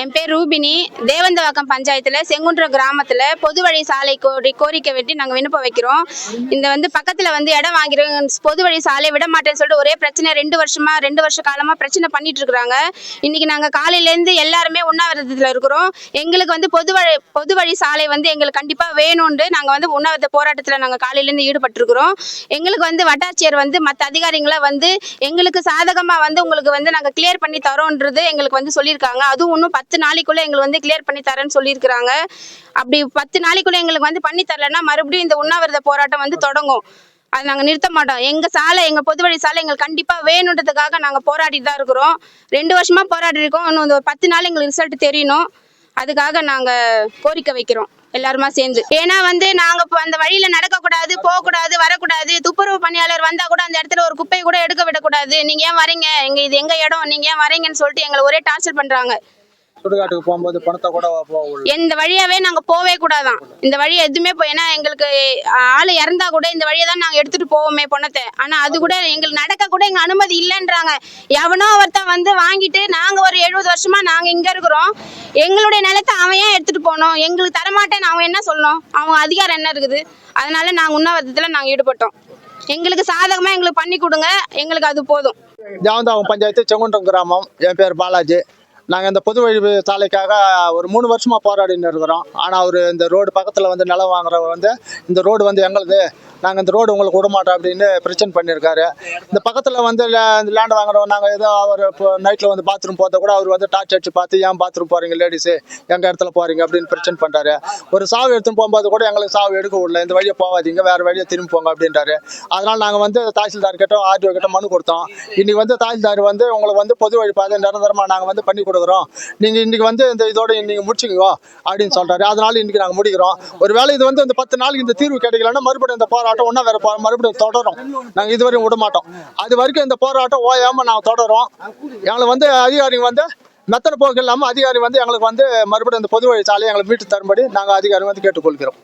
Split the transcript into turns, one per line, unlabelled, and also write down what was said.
என் பேர் ரூபினி. தேவந்தவாக்கம் பஞ்சாயத்துல செங்குன்ற கிராமத்துல பொது வழி சாலை கோரி கோரிக்கை வெட்டி நாங்க விண்ணப்பம் வைக்கிறோம். இந்த வந்து பக்கத்துல வந்து இடம் வாங்கிறோம் பொது வழி சாலை விட மாட்டேன்னு சொல்லிட்டு ஒரே பிரச்சனை ரெண்டு வருஷமா ரெண்டு வருஷ காலமா பிரச்சனை பண்ணிட்டு இருக்காங்க இன்னைக்கு நாங்க காலையில இருந்து எல்லாருமே உண்ணாவிரதத்துல இருக்கிறோம். எங்களுக்கு வந்து பொது வழி பொது வழி சாலை வந்து எங்களுக்கு கண்டிப்பா வேணும்னு நாங்க வந்து உண்ணாவிரத போராட்டத்துல நாங்க காலையில இருந்து ஈடுபட்டிருக்கிறோம். எங்களுக்கு வந்து வட்டாட்சியர் வந்து மற்ற அதிகாரிகளை வந்து எங்களுக்கு சாதகமா வந்து உங்களுக்கு வந்து நாங்க கிளியர் பண்ணி தரோன்றது எங்களுக்கு வந்து சொல்லியிருக்காங்க. அதுவும் இன்னும் பத்து பத்து நாளைக்குள்ள எங்களுக்கு வந்து கிளியர் பண்ணி தரேன்னு சொல்லியிருக்கிறாங்க. அப்படி பத்து நாளைக்குள்ள எங்களுக்கு வந்து பண்ணி தரலன்னா மறுபடியும் இந்த உண்ணாவிரத போராட்டம் வந்து தொடங்கும். அது நாங்கள் நிறுத்த மாட்டோம். எங்கள் சாலை எங்கள் பொது வழி சாலை எங்களுக்கு கண்டிப்பாக வேணுன்றதுக்காக நாங்கள் போராடிட்டு தான் இருக்கிறோம். ரெண்டு வருஷமாக போராடி இருக்கோம். இன்னும் இந்த ஒரு பத்து நாள் எங்களுக்கு ரிசல்ட் தெரியணும். அதுக்காக நாங்கள் கோரிக்கை வைக்கிறோம். எல்லாருமா சேர்ந்து. ஏன்னா வந்து நாங்க இப்போ அந்த வழியில நடக்க கூடாது போக கூடாது வரக்கூடாது துப்புரவு பணியாளர் வந்தா கூட அந்த இடத்துல ஒரு குப்பையை கூட எடுக்க விடக்கூடாது. நீங்க ஏன் வரீங்க? எங்க இது எங்க இடம்? நீங்க ஏன் வரீங்கன்னு சொல்லிட்டு எங்களை ஒரே டார்ச்சர் பண்றாங்க.
சுடுகாட்டுக்கு போகும்போது பணத்தை கூட.
இந்த வழியாவே நாங்க போவே கூடாதான். இந்த வழி எதுவுமே போய் ஏன்னா எங்களுக்கு ஆள் இறந்தா கூட இந்த வழியை தான் நாங்க எடுத்துட்டு போவோமே பணத்தை. ஆனா அது கூட எங்களுக்கு நடக்க கூட எங்க அனுமதி இல்லைன்றாங்க. எவனோ ஒருத்தன் வந்து வாங்கிட்டு நாங்க ஒரு எழுபது வருஷமா நாங்க இங்க இருக்கிறோம். எங்களுடைய நிலத்தை அவன் ஏன் எடுத்துட்டு போனோம்? எங்களுக்கு தரமாட்டேன்னு அவன் என்ன சொல்லணும்? அவன் அதிகாரம் என்ன இருக்குது? அதனால நாங்க உண்ணாவிரதத்துல நாங்க ஈடுபட்டோம். எங்களுக்கு சாதகமா எங்களுக்கு பண்ணி கொடுங்க. எங்களுக்கு அது போதும்.
தேவந்தாவம் பஞ்சாயத்து செங்குன்றம் கிராமம். என் பேர் பாலாஜி. நாங்கள் இந்த பொது வழி சாலைக்காக ஒரு மூணு வருஷமாக போராடின்னு இருக்கிறோம். ஆனால் அவர் இந்த ரோடு பக்கத்தில் வந்து நிலம் வாங்குறவர் வந்து இந்த ரோடு வந்து எங்களுது. நாங்கள் இந்த ரோடு உங்களுக்கு விட மாட்டோம் அப்படின்னு பிரச்சனை பண்ணியிருக்காரு. இந்த பக்கத்தில் வந்து இந்த லேண்ட் வாங்குறோம் நாங்கள் ஏதோ அவர் இப்போ நைட்டில் வந்து பாத்ரூம் போகிறத கூட அவர் வந்து டார்ச் அடிச்சு பார்த்து ஏன் பாத்ரூம் போகிறீங்க லேடிஸு எங்கள் இடத்துல போகிறீங்க அப்படின்னு பிரச்சனை பண்ணுறாரு ஒரு சாவு எடுத்துன்னு போகும்போது கூட எங்களுக்கு சாவு எடுக்க விடல. இந்த வழியை போகாதீங்க வேறு வழியை திரும்பி போங்க அப்படின்றாரு. அதனால் நாங்கள் வந்து தாசில்தார் கிட்ட ஆர்டிஓ கிட்ட மனு கொடுத்தோம். இன்றைக்கி வந்து தாசில்தார் வந்து உங்களுக்கு வந்து பொது வழி பாதை நிரந்தரமாக நாங்கள் வந்து பண்ணி கொடுக்குறோம். நீங்கள் இன்றைக்கி வந்து இந்த இதோட நீங்கள் முடிச்சுக்கோ அப்படின்னு சொல்கிறாரு அதனால் இன்றைக்கி நாங்கள் முடிக்கிறோம். ஒருவேளை இது வந்து இந்த பத்து நாளைக்கு இந்த தீர்வு கிடைக்கலன்னா மறுபடியும் இந்த போராட்டம் ஒன்றா வேறு மறுபடியும் தொடரும். நாங்கள் இதுவரையும் விட மாட்டோம். அது வரைக்கும் இந்த போராட்டம் ஓயாமல் நாங்கள் தொடரும். எங்களை வந்து அதிகாரிங்க வந்து மெத்தனை போக்கு இல்லாமல் அதிகாரி வந்து எங்களுக்கு வந்து மறுபடியும் இந்த பொது வழி சாலையை எங்களுக்கு மீட்டு தரும்படி நாங்கள் அதிகாரி வந்து கேட்டுக்கொள்கிறோம்.